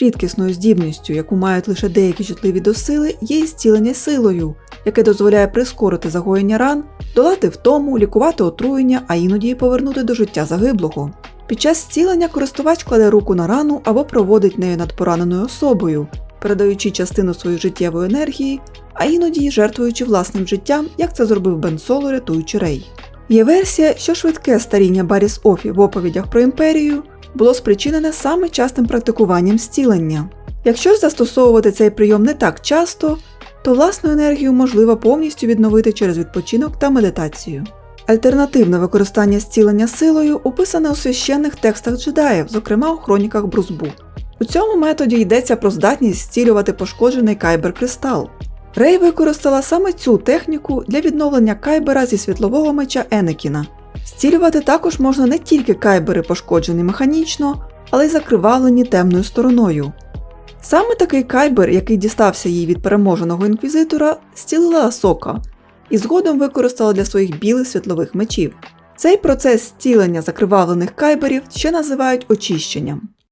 Рідкісною здібністю, яку мають лише деякі чутливі до сили, є і зцілення силою, яке дозволяє прискорити загоєння ран, долати втому, лікувати отруєння, а іноді й повернути до життя загиблого. Під час зцілення користувач кладе руку на рану або проводить нею над пораненою особою, передаючи частину своєї життєвої енергії, а іноді жертвуючи власним життям, як це зробив Бен Соло, рятуючи Рей. Є версія, що швидке старіння Баріс Офі в оповідях про імперію було спричинене саме частим практикуванням зцілення. Якщо ж застосовувати цей прийом не так часто, то власну енергію можливо повністю відновити через відпочинок та медитацію. Альтернативне використання зцілення силою описане у священних текстах джедаїв, зокрема у хроніках Брузбу. У цьому методі йдеться про здатність зцілювати пошкоджений кайбер-кристал. Рей використала саме цю техніку для відновлення кайбера зі світлового меча Енекіна. Зцілювати також можна не тільки кайбери, пошкоджені механічно, але й закривавлені темною стороною. Саме такий кайбер, який дістався їй від переможеного інквізитора, зцілила Асока і згодом використала для своїх білих світлових мечів. Цей процес зцілення закривавлених кайберів ще називають очищенням.